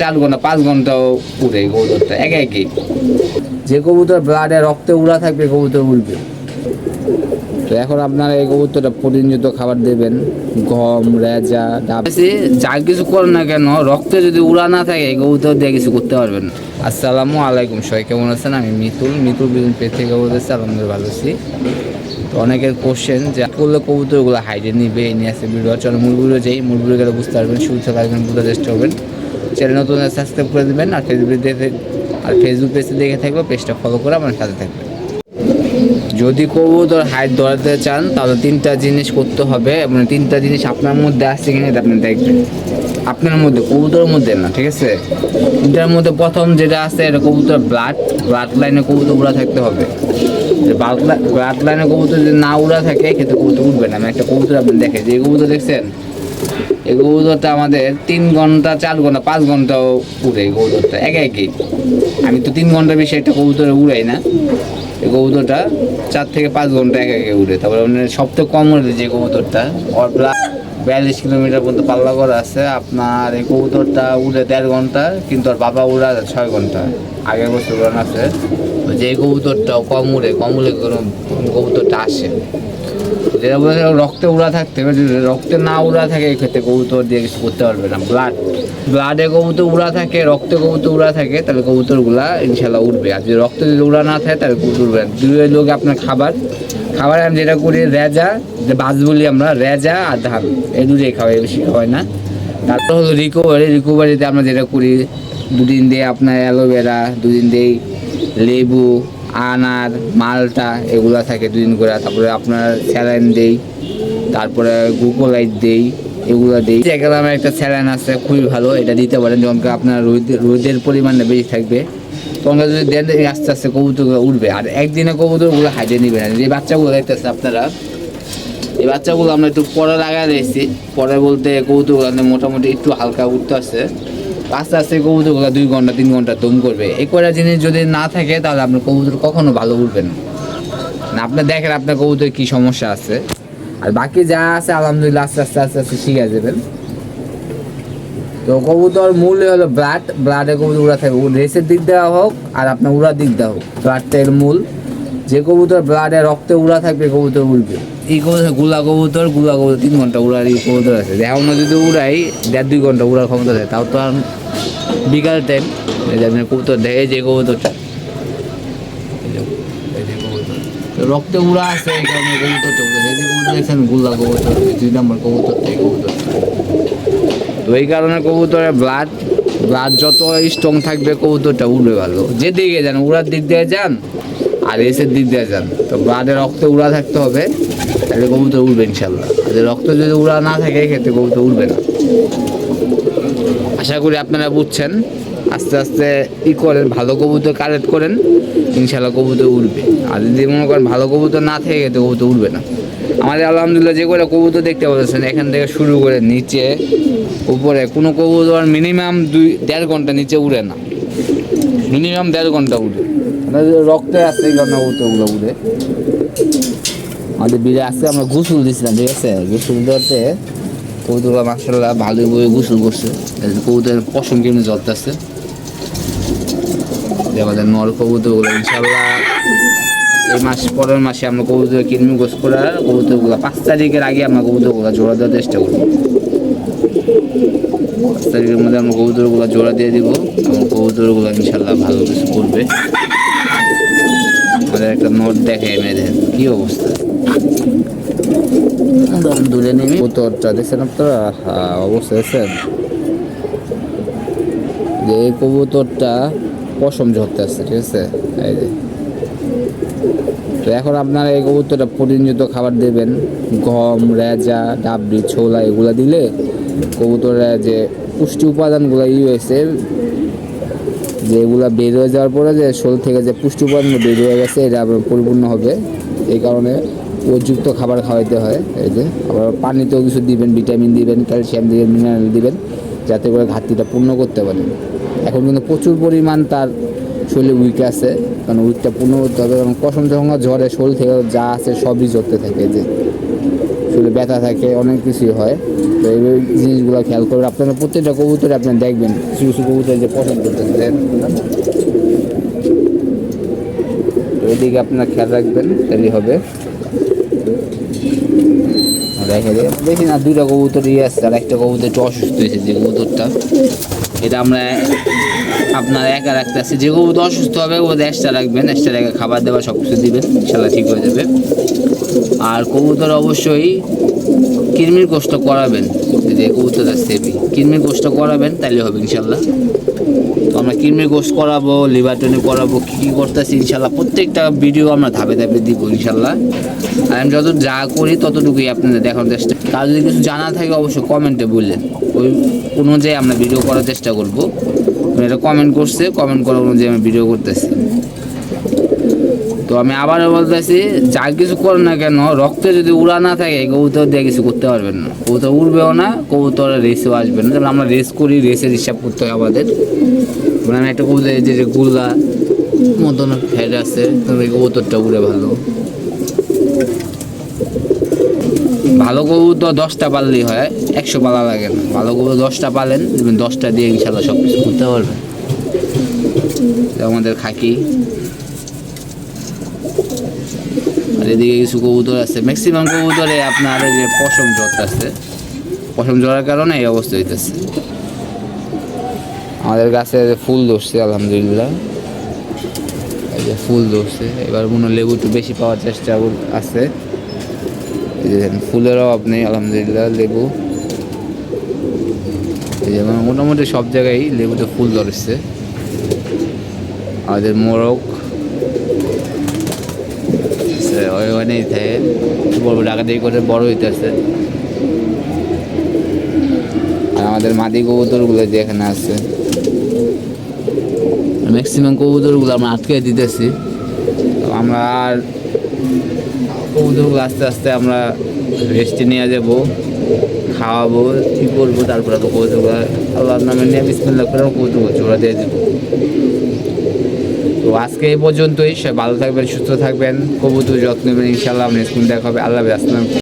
চার ঘণ্টা পাঁচ ঘন্টাও উড়ে কবুতরটা একে একই যে কবুতর ব্লাডে রক্তে উড়া থাকবে কবুতর উড়বে। তো এখন আপনারা এই কবুতরটা প্রোটিনযুক্ত খাবার দেবেন গম রেজা ডাব। যা কিছু করেন না কেন রক্তে যদি উড়া না থাকে এই কবুতর দিয়ে কিছু করতে পারবেন না। আসসালামু আলাইকুম সবাই কেমন আছেন? আমি মিতুল মিতুল পেজ থেকে বলতেছি আলহামদুলিল্লাহ ভালো আছি। তো অনেকের কোশ্চেন যে, করলে কবুতরগুলো হাইডে নিবে এই নিয়ে আসে ভিডিও চলো ভিডিও যেই ভিডিও গেলে বুঝতে পারবেন শুরু থেকে আসবেন বুঝতে চেষ্টা করবেন। চ্যানেল নতুন সাবস্ক্রাইব করে দেবেন, আর ফেসবুক দেখে আর ফেসবুক পেজে দেখে থাকবে পেজটা ফলো করে আমার সাথে থাকবেন। যদি কবুতর হাইট ধরাতে চান, তাহলে তিনটা জিনিস করতে হবে। এবং তিনটা জিনিস আপনার মধ্যে আসছে কিনা আপনি দেখবেন। আপনার মধ্যে, কবুতরের মধ্যে না, ঠিক আছে? তিনটার মধ্যে প্রথম যেটা আছে, এটা কবুতর ব্লাড ব্লাড লাইনে কবুতর উড়া থাকতে হবে। ব্লাড লাইনে কবুতর যদি না উড়া থাকে ক্ষেত্রে কবুতর উঠবে না। আমি একটা কবুতর আপনি দেখে যে কবুতর দেখছেন? এই কবুতরটা আমাদের তিন ঘণ্টা, চার ঘণ্টা, পাঁচ ঘন্টাও উড়ে কবুতরটা, একে একই আমি তো তিন ঘণ্টা বেশি একটা কবুতরে উড়াই না। এই কবুতরটা চার থেকে পাঁচ ঘণ্টা একে একে উড়ে। তারপরে মানে সবথেকে কম উড়ে যে কবুতরটা, ওর বিয়াল্লিশ কিলোমিটার পর্যন্ত পাল্লা করা আছে। আপনার এই কবুতরটা উড়ে দেড় ঘণ্টা, কিন্তু ওর বাবা উড়া ছয় ঘণ্টা। আগের বছর উড়ান আছে। যে কবুতরটা কম উড়ে কম উড়ে কবুতরটা আসে। যেটা বলছে রক্তে উড়া থাকতে যদি রক্তে না উড়া থাকে, এক্ষেত্রে কবুতর দিয়ে কিছু করতে পারবে না। ব্লাড ব্লাডে কবুতর উড়া থাকে, রক্তে কবুতর উড়া থাকে, তাহলে কবুতরগুলা ইনশাল্লাহ উঠবে আর যদি রক্তে যদি উড়া না থাকে, তাহলে কবুতর উঠবে না। দুই লোক আপনার খাবার। খাবার আমি যেটা করি, রেজা, যে বাস বলি আমরা, রেজা আর ধান। এই দুটোই খাওয়াই বেশি খাওয়াই না। তারপর হলো রিকভারি রিকভারিতে আমরা যেটা করি, দুদিন দিয়ে আপনার অ্যালোভেরা, দুদিন দিই লেবু, আনার, মালটা এগুলা থাকে দুদিন করে। তারপরে আপনার স্যালাইন দেই, তারপরে গ্লুকোলাইট দেই, এগুলো দিই। আমার একটা স্যালাইন আছে, খুবই ভালো, এটা দিতে পারেন। যখন আপনার রোদ, রোদের পরিমাণটা বেশি থাকবে। তখন যদি দেন আস্তে আস্তে কবুতরগুলো উঠবে। আর একদিনে কবুতরগুলো হাইটে নিবে না। যে বাচ্চাগুলো দেখতেছে আপনারা, এই বাচ্চাগুলো আমরা একটু পরে লাগা দিয়েছি। পরে বলতে কবুতরগুলো মোটামুটি একটু হালকা উঠতে আসছে। আস্তে আস্তে কবুতরগুলো দুই ঘণ্টা, তিন ঘণ্টা দম করবে। এই কটা জিনিস যদি না থাকে, তাহলে আপনার কবুতর কখনো ভালো উঠবে না। না, আপনি দেখেন আপনার কবুতর কি সমস্যা আছে। আর বাকি যা আছে, আলহামদুলিল্লাহ আস্তে আস্তে আস্তে আস্তে শিখে যাবেন। তো কবুতর মূল হলো ব্লাড ব্লাডে কবুতর উড়া থাকে। রেসের দিক দেওয়া হোক আর আপনার উড়ার দিক দেওয়া হোক। ব্লাডটা এর মূল। যে কবুতর ব্লাডে রক্তে উড়া থাকবে, কবুতর উড়বে। এই কবুতরগুলা কবুতরগুলা কবুতর, তিন ঘণ্টা উড়ার এই কবুতর আছে। এখন যদি উড়াই, দেড় দুই ঘণ্টা উড়ার ক্ষমতা আছে। তাও তো আর বিকাল টাইম আপনি কবুতর দেখে যে কবুতরটা। রক্তে উড়া আছে, এই কারণে কবুতর চলতে এই যে কবুতর দেখছেন গুল্লা কবুতর, দুই নম্বর কবুতর, এই কবুতর। তো এই কারণে কবুতরের ব্লাড ব্লাড যত স্ট্রং থাকবে, কবুতরটা উড়বে ভালো। যে দিকে যান, উড়ার দিক দিয়ে যান আর এসের দিক দিয়ে যান। তো ব্লাডে রক্তে উড়া থাকতে হবে, তাহলে কবুতর উড়বে ইনশাল্লাহ আর রক্ত যদি উড়া না থাকে ক্ষেত্রে কবুতর উড়বে না। আশা করি আপনারা বুঝছেন, আস্তে আস্তে ই করেন, ভালো কবুতর কালেক্ট করেন ইনশাল্লাহ কবুতর উঠবে আর যদি মনে করেন ভালো কবুতর না থাকে তো কবুতর উঠবে না। আমাদের আলহামদুলিল্লাহ যে করে কবুতর দেখতে পাচ্ছেন, এখান থেকে শুরু করে নিচে, উপরে, কোনো কবুতর মিনিমাম দুই, দেড় ঘণ্টা নিচে উড়ে না। মিনিমাম দেড় ঘণ্টা উড়ে। রক্তে আসছে কারণে কবুতরগুলো উড়ে আমাদের বিলে আসছে আমরা গোসল দিয়েছিলাম ঠিক আছে? গোসল দেওয়াতে কবুতরগুলো মাসাল্লাহ ভালোই বই গোসল করছে। এই পশম কেমনি জ্বলতেছে। আমাদের নর কবুতরগুলো ইনশাল্লাহ এই মাস, পরের মাসে আমরা কবুতর কিনবি, গোস করে কবুতরগুলো পাঁচ তারিখের আগে আমরা কবুতরগুলো জোড়া দেওয়ার চেষ্টা করব পাঁচ তারিখের মধ্যে আমরা কবুতরগুলো জোড়া দিয়ে দিব। এবং কবুতরগুলো ইনশাল্লাহ ভালো কিছু করবে। আমাদের একটা নোট দেখে মেয়েদের কি অবস্থা? দূরে নেমে দেখছেন আপনারা? দেখছেন? যে এই কবুতরটা পশম ঝরতে আসছে, ঠিক আছে? এই যে। তো এখন আপনারা এই কবুতরটা প্রোটিনযুক্ত খাবার দেবেন। গম, রেজা ডাবরি ছোলা, এগুলো দিলে কবুতরের যে পুষ্টি উপাদানগুলো ই হয়েছে যেগুলো বের হয়ে যাওয়ার পরে যে শরীর থেকে যে পুষ্টি উপাদান বের হয়ে গেছে এটা আবার পরিপূর্ণ হবে। এই কারণে উপযুক্ত খাবার খাওয়াইতে হয়। এই যে আবার পানিতেও কিছু দিবেন, ভিটামিন দিবেন, ক্যালসিয়াম দিবেন, মিনারেল দিবেন, যাতে করে ঘাটতিটা পূর্ণ করতে পারেন। এখন কিন্তু প্রচুর পরিমাণ তার শরীরে উইক আছে, কারণ উইকটা পূর্ণ করতে হবে কারণ কসম যখন ঝরে, শরীর থেকে যা আছে সবই ঝরতে থাকে যে শরীরে ব্যথা থাকে, অনেক কিছুই হয়। তো এই জিনিসগুলো খেয়াল করবেন। আপনারা প্রত্যেকটা কবুতরে আপনি দেখবেন। কিছু কিছু কবুতর যে পছন্দ করতেছেন তো এদিকে আপনারা খেয়াল রাখবেন তাহলেই হবে। দেখে না দুইটা কবুতর ইয়ে আসছে আর একটা কবুতর একটু অসুস্থ হয়েছে যে কবুতরটা। এটা আমরা আপনার একা রাখতে আসছি যে কবুতর অসুস্থ হবে ও এক্সট্রা রাখবেন এক্সট্রা রেখে খাবার দেওয়া সব কিছু দিবেন ইনশাল্লাহ ঠিক হয়ে যাবে। আর কবুতর অবশ্যই কৃমির গোষ্ঠ করাবেন। যে কবুতর আসছে এবি কৃমির গোষ্ঠ করাবেন তাহলে হবে ইনশাল্লাহ তো আমরা কৃমির গোষ্ঠ করাবো, লিভার টনি করাবো, কী কী করতেছি ইনশাল্লাহ প্রত্যেকটা ভিডিও আমরা ধাপে ধাপে দিব ইনশাল্লাহ আর আমি যত যা করি, ততটুকুই আপনাদের দেখানোর চেষ্টা কার। যদি কিছু জানা থাকে, অবশ্যই কমেন্টে বললেন। ওই অনুযায়ী আমরা ভিডিও করার চেষ্টা করব। এটা কমেন্ট করছে কমেন্ট করার অনুযায়ী আমি ভিডিও করতেছি। তো আমি আবারও বলতেছি, যা কিছু করেন না কেন, রক্তে যদি উড়া না থাকে, কবুতর দিয়ে কিছু করতে পারবেন না। কবুতর উড়বেও না কবুতর রেসেও আসবে না। যেমন আমরা রেস করি, রেসের হিসাব করতে হয় আমাদের। মানে আমি একটা কবুতর যে গুল্লা মতন হেড আছে তো এই কবুতরটা উড়ে ভালো। ভালো কবুতর দশটা পাললেই হয়, একশো পালা লাগে না। ভালো কবুতর দশটা পালেন, দশটা দিয়ে ইনশাল্লাহ সব কিছু করতে পারবেন। আমাদের খাকি। আর এদিকে কিছু কবুতর আছে। ম্যাক্সিমাম কবুতরে আপনার যে পশম জ্বর আছে পশম জ্বরের কারণে এই অবস্থা হইতেছে। আমাদের গাছে ফুল ধরছে আলহামদুলিল্লাহ। এই যে ফুল ধরছে। এবার মনে লেবু একটু বেশি পাওয়ার চেষ্টা আছে। এই যে দেখেন, ফুলের অভাব নেই আলহামদুলিল্লাহ লেবু। এই মোটামুটি সব জায়গায় লেবুতে ফুল ধরেছে। আমাদের মোরগ আছে, ওইখানেই থাকে। বড় ডাকাতি করে বড় হইতেছে। আর আমাদের মাদি কবুতরগুলো যে এখানে আছে। ম্যাক্সিমাম কবুতরগুলো আমরা আটকে দিতেছি। আমরা আর কবুতরগুলো আস্তে আস্তে আমরা রেস্টে নিয়ে যাব খাওয়াবো কী করব তারপরে কবুতরগুলো আল্লাহর নামে নিয়ে বিসমিল্লা করে কবুতর জোড়া দিয়ে দেবো। তো আজকে এই পর্যন্তই ভালো থাকবেন, সুস্থ থাকবেন, কবুতর যত্ন নেবেন ইনশাল্লাহ নেক্সট দেখা হবে। আল্লাহ আলাইকুম।